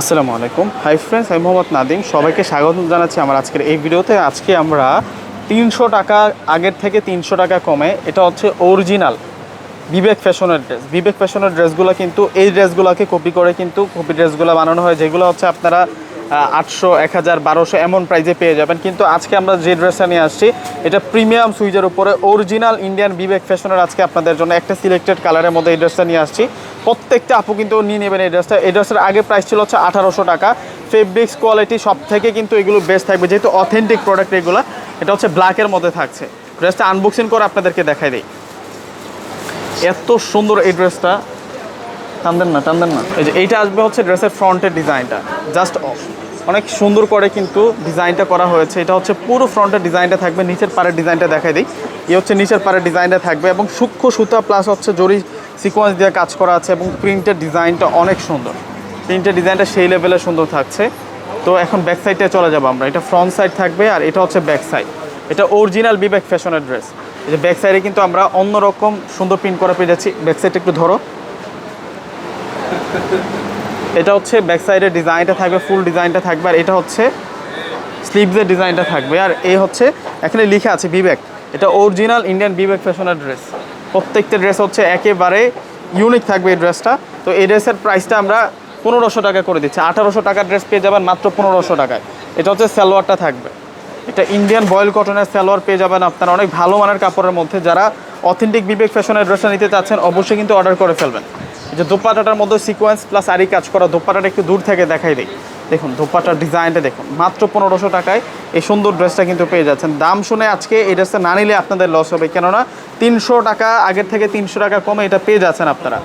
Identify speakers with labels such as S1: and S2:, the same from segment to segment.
S1: আসসালামু আলাইকুম। Hi friends আমি মোহাম্মদ নাদিম। সবাইকে স্বাগত জানাচ্ছি আমার আজকের এই ভিডিওতে। আজকে আমরা তিনশো টাকা আগের থেকে তিনশো টাকা কমে, এটা হচ্ছে অরিজিনাল বিবেক ফ্যাশনের ড্রেস বিবেক ফ্যাশনের ড্রেসগুলো কিন্তু এই ড্রেসগুলোকে কপি করে কিন্তু কপি ড্রেসগুলো বানানো হয়, যেগুলো হচ্ছে আপনারা আটশো, এক হাজার, বারোশো এমন প্রাইজে পেয়ে যাবেন। কিন্তু আজকে আমরা যে ড্রেসটা নিয়ে আসছি, এটা প্রিমিয়াম সুইজের উপরে অরিজিনাল ইন্ডিয়ান বিবেক ফ্যাশনের আজকে আপনাদের জন্য একটা সিলেক্টেড কালারের মধ্যে এই ড্রেসটা নিয়ে আসছি। প্রত্যেকটা আপু কিন্তু নিয়ে নেবেন এই ড্রেসটা এই ড্রেসের আগে প্রাইস ছিল হচ্ছে আঠারোশো টাকা। ফেব্রিক্স কোয়ালিটি সব থেকে কিন্তু এগুলো বেস্ট থাকবে, যেহেতু অথেন্টিক প্রোডাক্ট এগুলো। এটা হচ্ছে ব্ল্যাকের মধ্যে থাকছে। ড্রেসটা আনবক্সিং করে আপনাদেরকে দেখাই দিই। এত সুন্দর এই ড্রেসটা টানদেন না টানদেন না। এই যে এইটা আসবে হচ্ছে ড্রেসের ফ্রন্টের ডিজাইনটা। Just off. অনেক সুন্দর করে কিন্তু ডিজাইনটা করা হয়েছে। এটা হচ্ছে পুরো ফ্রন্টের ডিজাইনটা থাকবে, নিচের পাড়ের ডিজাইনটা দেখাই দিই। এই হচ্ছে নিচের পাড়ের ডিজাইনটা থাকবে এবং সূক্ষ্ম সুতা প্লাস হচ্ছে জরি সিকোয়েন্স দিয়ে কাজ করা আছে এবং প্রিন্টের ডিজাইনটা অনেক সুন্দর। প্রিন্টের ডিজাইনটা সেই লেভেলে সুন্দর থাকছে। তো এখন ব্যাক সাইডে চলে যাব আমরা। এটা ফ্রন্ট সাইড থাকবে আর এটা হচ্ছে ব্যাক সাইড এটা অরিজিনাল বিবেক ফ্যাশনের ড্রেস এই যে ব্যাক সাইডে কিন্তু আমরা অন্যরকম সুন্দর প্রিন্ট করা পেয়ে যাচ্ছি। ব্যাক সাইডটা একটু ধরো। এটা হচ্ছে ব্যাক সাইডের ডিজাইনটা থাকবে ফুল ডিজাইনটা থাকবে, আর এটা হচ্ছে স্লিভসের ডিজাইনটা থাকবে। আর এই হচ্ছে, এখানে লিখা আছে বিবেক এটা অরিজিনাল ইন্ডিয়ান বিবেক ফ্যাশনের ড্রেস প্রত্যেকটা ড্রেস হচ্ছে একেবারে ইউনিক থাকবে এই ড্রেসটা তো এই ড্রেসের প্রাইসটা আমরা পনেরোশো টাকা করে দিচ্ছি। আঠারোশো টাকার ড্রেস পেয়ে যাবেন মাত্র পনেরোশো টাকায়। এটা হচ্ছে সালোয়ারটা থাকবে। এটা ইন্ডিয়ান বয়েল কটনের সালোয়ার পেয়ে যাবেন আপনারা অনেক ভালো মানের কাপড়ের মধ্যে। যারা অথেন্টিক বিবেক ফ্যাশনের ড্রেসটা নিতে চাচ্ছেন, অবশ্যই কিন্তু অর্ডার করে ফেলবেন। যে দোপাটাটার মধ্যে সিকোয়েন্স প্লাস আরি কাজ করা দোপাটাটা একটু দূর থেকে দেখাই দিই। দেখুন দোপাটার ডিজাইনটা দেখুন, মাত্র পনেরোশো টাকায় এই সুন্দর ড্রেসটা কিন্তু পেয়ে যাচ্ছেন। দাম শুনে আজকে এই ড্রেসটা না নিলে আপনাদের লস হবে, কেননা তিনশো টাকা, আগের থেকে তিনশো টাকা কমে এটা পেয়ে যাচ্ছেন আপনারা।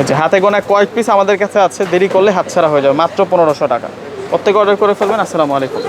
S1: আচ্ছা হাতে গোনা কয়েক পিস আমাদের কাছে আছে, দেরি করলে হাতছাড়া হয়ে যাবে, মাত্র পনেরোশো টাকা। প্রত্যেকে অর্ডার করে ফেলবেন, আসসালামু আলাইকুম।